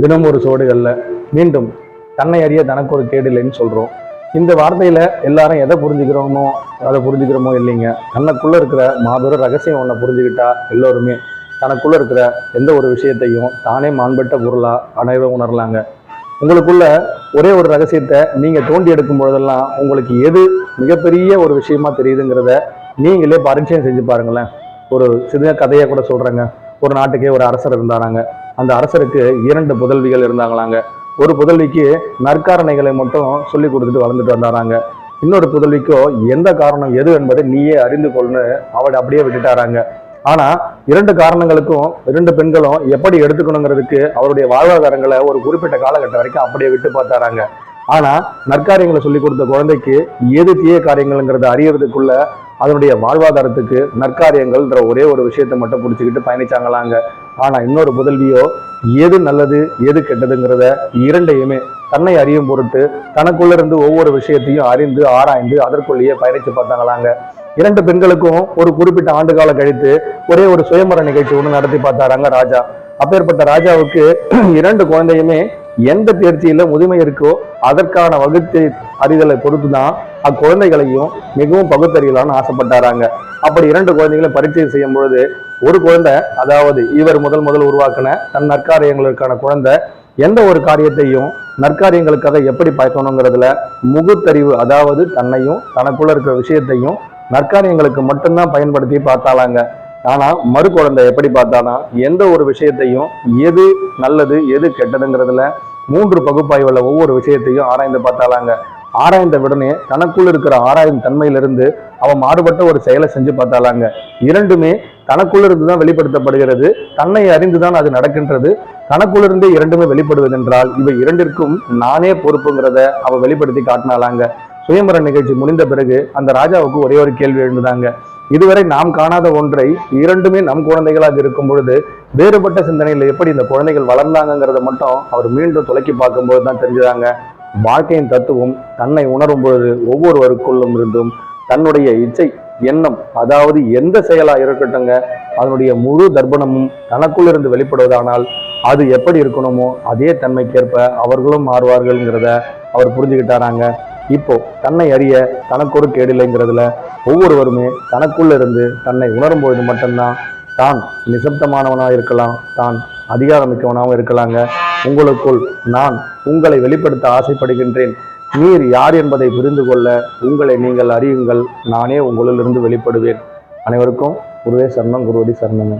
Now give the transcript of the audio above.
தினம் ஒரு சோடுகளில் மீண்டும் தன்னை அறிய தனக்கு ஒரு கேடில்லைன்னு சொல்கிறோம் இந்த வார்த்தையில எல்லாரும் எதை புரிஞ்சுக்கிறோமோ அதை புரிஞ்சுக்கிறோமோ இல்லைங்க. தனக்குள்ளே இருக்கிற மாபெரும் ரகசியம் ஒன்றை புரிஞ்சுக்கிட்டா எல்லோருமே தனக்குள்ள இருக்கிற எந்த ஒரு விஷயத்தையும் தானே மாண்பட்ட பொருளா அனைவரும் உணரலாங்க. உங்களுக்குள்ள ஒரே ஒரு ரகசியத்தை நீங்க தோண்டி எடுக்கும் பொழுதெல்லாம் உங்களுக்கு எது மிகப்பெரிய ஒரு விஷயமா தெரியுதுங்கிறத நீங்களே பரிச்சயம் செஞ்சு பாருங்களேன். ஒரு சின்ன கதையை கூட சொல்றேங்க. ஒரு நாட்டுக்கே ஒரு அரசர் இருந்தாராங்க. அந்த அரசருக்கு இரண்டு புதல்விகள் இருந்தாங்களாங்க. ஒரு புதல்விக்கு நற்காரணைகளை மட்டும் சொல்லி கொடுத்துட்டு வளர்ந்துட்டு வந்தாராங்க. இன்னொரு புதல்விக்கோ எந்த காரணம் எது என்பதை நீயே அறிந்து கொள்னு அவளை அப்படியே விட்டுட்டாராங்க. ஆனா இரண்டு காரணங்களுக்கும் இரண்டு பெண்களும் எப்படி எடுத்துக்கணுங்கிறதுக்கு அவருடைய வாழ்வாதாரங்களை ஒரு குறிப்பிட்ட காலகட்டம் வரைக்கும் அப்படியே விட்டு பார்த்தாராங்க. ஆனா நற்காரியங்களை சொல்லி கொடுத்த குழந்தைக்கு எது தீய காரியங்கள்ங்கிறத அறியறதுக்குள்ள அதனுடைய வாழ்வாதாரத்துக்கு நற்காரியங்கள்ன்ற ஒரே ஒரு விஷயத்தை மட்டும் பிடிச்சிக்கிட்டு பயணிச்சாங்களாங்க. ஆனால் இன்னொரு புதல்வியோ எது நல்லது எது கெட்டதுங்கிறத இரண்டையுமே தன்னை அறியும் பொருட்டு தனக்குள்ள இருந்து ஒவ்வொரு விஷயத்தையும் அறிந்து ஆராய்ந்து அதற்குள்ளேயே பயணித்து பார்த்தாங்களாங்க. இரண்டு பெண்களுக்கும் ஒரு குறிப்பிட்ட ஆண்டு காலம் கழித்து ஒரே ஒரு சுயமர நிகழ்ச்சி ஒன்று நடத்தி பார்த்தாராங்க ராஜா. அப்பேற்பட்ட ராஜாவுக்கு இரண்டு குழந்தையுமே எந்த தேர்ச்சியில் முதுமை இருக்கோ அதற்கான வகுத்து அறிதலை பொறுத்து தான் அக்குழந்தைகளையும் மிகவும் பகுத்தறியலான்னு ஆசைப்பட்டாராங்க. அப்படி இரண்டு குழந்தைகளை பரீட்சை செய்யும் பொழுது ஒரு குழந்தை அதாவது இவர் முதல் முதல் உருவாக்கின தன் நற்காரியங்களுக்கான குழந்தை எந்த ஒரு காரியத்தையும் நற்காரியங்களுக்காக எப்படி பயக்கணுங்கிறதுல முகுத்தறிவு அதாவது தன்னையும் தனக்குள்ள இருக்கிற விஷயத்தையும் நற்காரியங்களுக்கு மட்டும்தான் பயன்படுத்தி பார்த்தாலாங்க ஆனால் மறு குழந்தை எப்படி பார்த்தானா எந்த ஒரு விஷயத்தையும் எது நல்லது எது கெட்டதுங்கிறதுல மூன்று பகுப்பாய்வுல ஒவ்வொரு விஷயத்தையும் ஆராய்ந்து பார்த்தாலாங்க. ஆராய்ந்த உடனே தனக்குள் இருக்கிற ஆராயும் தன்மையிலிருந்து அவன் மாறுபட்ட ஒரு செயலை செஞ்சு பார்த்தாலாங்க. இரண்டுமே தனக்குள்ளிருந்து தான் வெளிப்படுத்தப்படுகிறது. தன்னை அறிந்துதான் அது நடக்கின்றது. தனக்குள்ளிருந்தே இரண்டுமே வெளிப்படுவதென்றால் இவை இரண்டிற்கும் நானே பொறுப்புங்கிறத அவ வெளிப்படுத்தி காட்டினாலாங்க சுயம்பர நிகழ்ச்சி முடிந்த பிறகு அந்த ராஜாவுக்கு ஒரே ஒரு கேள்வி எழுந்ததாங்க. இதுவரை நாம் காணாத ஒன்றை இரண்டுமே நம் குழந்தைகளாக இருக்கும் பொழுது வேறுபட்ட சிந்தனையில் எப்படி இந்த குழந்தைகள் வளர்ந்தாங்கங்கிறத மட்டும் அவர் மீண்டும் துலக்கி பார்க்கும்போது தான் தெரிஞ்சுதாங்க. வாழ்க்கையின் தத்துவம் தன்னை உணரும் பொழுது ஒவ்வொருவருக்குள்ளும் இருந்தும் தன்னுடைய இச்சை எண்ணம் அதாவது எந்த செயலா இருக்கட்டுங்க அதனுடைய முழு தர்ப்பணமும் தனக்குள் இருந்து வெளிப்படுவதானால் அது எப்படி இருக்கணுமோ அதே தன்மைக்கேற்ப அவர்களும் மாறுவார்கள்ங்கிறத அவர் புரிஞ்சுக்கிட்டாராங்க. இப்போ தன்னை அறிய தனக்கொரு கேடில்லைங்கிறதுல ஒவ்வொருவருமே தனக்குள்ள இருந்து தன்னை உணரும் பொழுது மட்டும்தான் தான் நிசப்தமானவனாக இருக்கலாம் தான் அதிகாரமிக்கவனாகவும் இருக்கலாங்க. உங்களுக்குள் நான் உங்களை வெளிப்படுத்த ஆசைப்படுகின்றேன். நீர் யார் என்பதை புரிந்து கொள்ள உங்களை நீங்கள் அறியுங்கள். நானே உங்களிலிருந்து வெளிப்படுவேன். அனைவருக்கும் குருவே சரணம் குருவடி சரணமே.